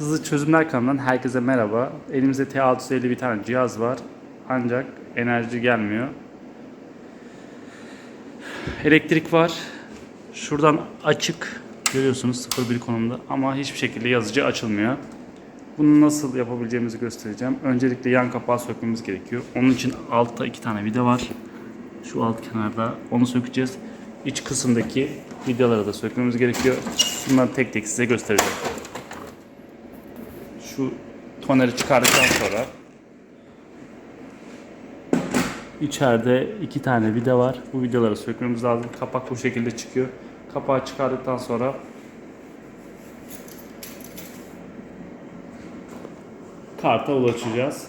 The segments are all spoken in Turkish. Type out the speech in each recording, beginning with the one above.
Hızlı Çözümler kanalından herkese merhaba. Elimizde T650 bir tane cihaz var. Ancak enerji gelmiyor. Elektrik var. Şuradan açık. Görüyorsunuz 01 konumda ama hiçbir şekilde yazıcı açılmıyor. Bunu nasıl yapabileceğimizi göstereceğim. Öncelikle yan kapağı sökmemiz gerekiyor. Onun için altta iki tane vida var. Şu alt kenarda onu sökeceğiz. İç kısımdaki vidaları da sökmemiz gerekiyor. Bunları tek tek size göstereceğim şu toneri çıkardıktan sonra içeride iki tane vida var. Bu vidaları sökmemiz lazım. Kapak bu şekilde çıkıyor. Kapağı çıkardıktan sonra karta ulaşacağız.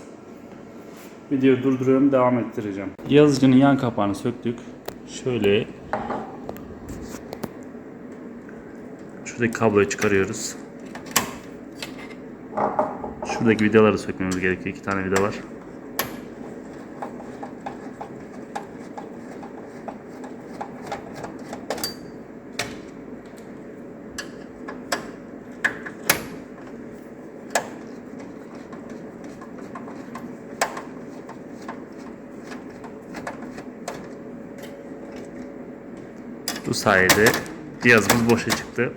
Videoyu durduruyorum, devam ettireceğim. Yazıcının yan kapağını söktük. Şöyle şuradaki kabloyu çıkarıyoruz. Şuradaki vidaları sökmemiz gerekiyor. İki tane vida var. Bu sayede cihazımız boşa çıktı.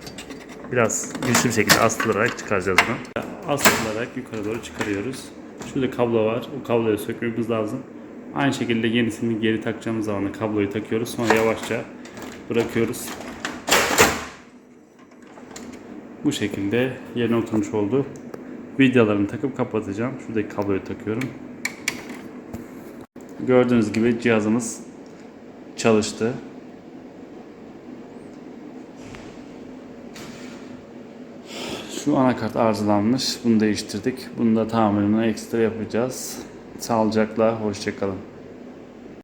Biraz güçlü bir şekilde astırarak çıkaracağız bunu. Astırarak yukarı doğru çıkarıyoruz. Şurada kablo var. O kabloyu sökmemiz lazım. Aynı şekilde yenisini geri takacağımız zaman da kabloyu takıyoruz. Sonra yavaşça bırakıyoruz. Bu şekilde yerine oturmuş oldu. Vidalarını takıp kapatacağım. Şuradaki kabloyu takıyorum. Gördüğünüz gibi cihazımız çalıştı. Şu anakart arızalanmış. Bunu değiştirdik. Bunu da tamirini ekstra yapacağız. Sağlıcakla, hoşçakalın.